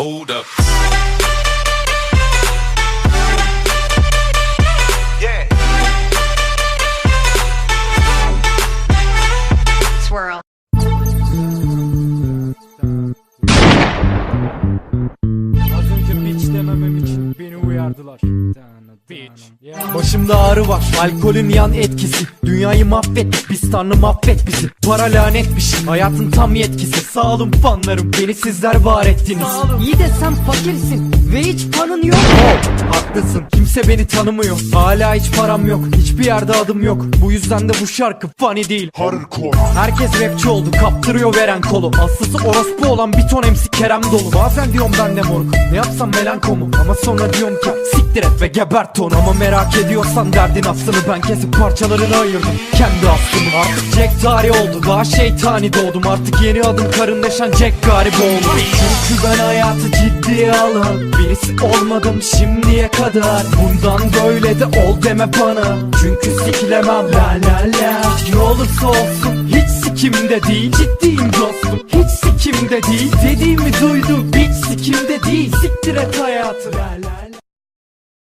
Hold up. Yeah. Swirl. Az önce bitch dememem için beni uyardılar. Bitch. Başımda ağrı var, alkolün yan etkisi. Dünyayı mahvettik, biz tanrı mahvet bizi. Para lanetmiş, hayatın tam yetkisi. Sağ olun fanlarım, beni sizler var ettiniz. İyi de sen fakirsin ve hiç fanın yok. Oh, haklısın, kimse beni tanımıyor. Hala hiç param yok, hiçbir yerde adım yok. Bu yüzden de bu şarkı funny değil. Herkes rapçi oldu, kaptırıyor veren kolu. Aslısı orospu olan bir ton MC Kerem dolu. Bazen diyorum ben de moruk, ne yapsam melankomu? Ama sonra diyorum ki siktir et ve gebert onu Ama merak ediyorsan derdin aslını ben kesip parçalarını ayırdım. Kendi aslımı Artık Jack tarih oldu, daha şeytani doğdum. Artık yeni adım karındaşan Jack garibi oldu Çünkü ben hayatı ciddiye alan Birisi olmadım şimdiye kadar. Bundan böyle de ol deme bana. Çünkü sikilemem la la la. Ne olursa olsun hiç sikimde değil. Ciddiyim dostum. Hiç sikimde değil. Dediğimi duydum. Hiç sikimde değil. Siktir et hayatı. La la